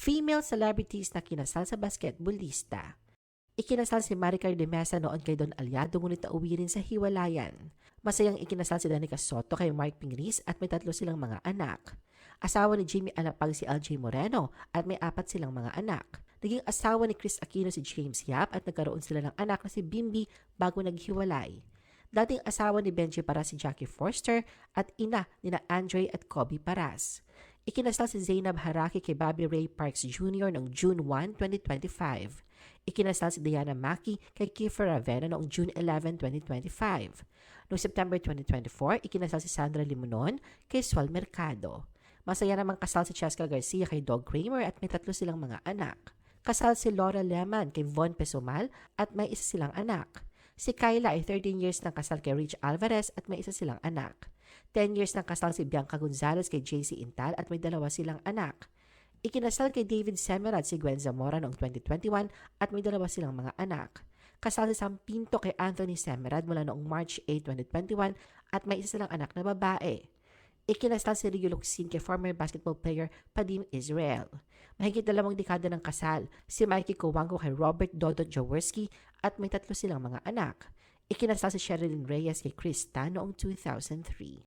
female celebrities na kinasal sa basketballista. Ikinasal si Maricar de Mesa noon kay Don Aliado ngunit nauwi rin sa hiwalayan. Masayang ikinasal si Danica Soto kay Mark Pingris at may tatlo silang mga anak. Asawa ni Jimmy Alapag si LJ Moreno at may apat silang mga anak. Naging asawa ni Chris Aquino si James Yap at nagkaroon sila ng anak na si Bimbi bago naghiwalay. Dating asawa ni Benji Paras si Jackie Forster at ina ni na Andre at Kobe Paras. Ikinasal si Zainab Haraki kay Bobby Ray Parks Jr. noong June 1, 2025. Ikinasal si Diana Maki kay Kiefer Ravena noong June 11, 2025. Noong September 2024, ikinasal si Sandra Limonon kay Sual Mercado. Masaya namang kasal si Cheska Garcia kay Dog Kramer at may tatlo silang mga anak. Kasal si Laura Leman kay Von Pesumal at may isa silang anak. Si Kyla ay 13 years ng kasal kay Rich Alvarez at may isa silang anak. 10 years ng kasal si Bianca Gonzalez kay JC Intal at may dalawa silang anak. Ikinasal kay David Semerad si Gwen Zamora noong 2021 at may dalawa silang mga anak. Kasal si Sam Pinto kay Anthony Semerad mula noong March 8, 2021 at may isa silang anak na babae. Ikinasal si Rio Luxin kay former basketball player Padim Israel. Mahigit dalawang dekada ng kasal, si Mikey Cowango kay Robert Dodot Jaworski at may tatlo silang mga anak. Ikinasal si Sherilyn Reyes kay Chris Tan noong 2003.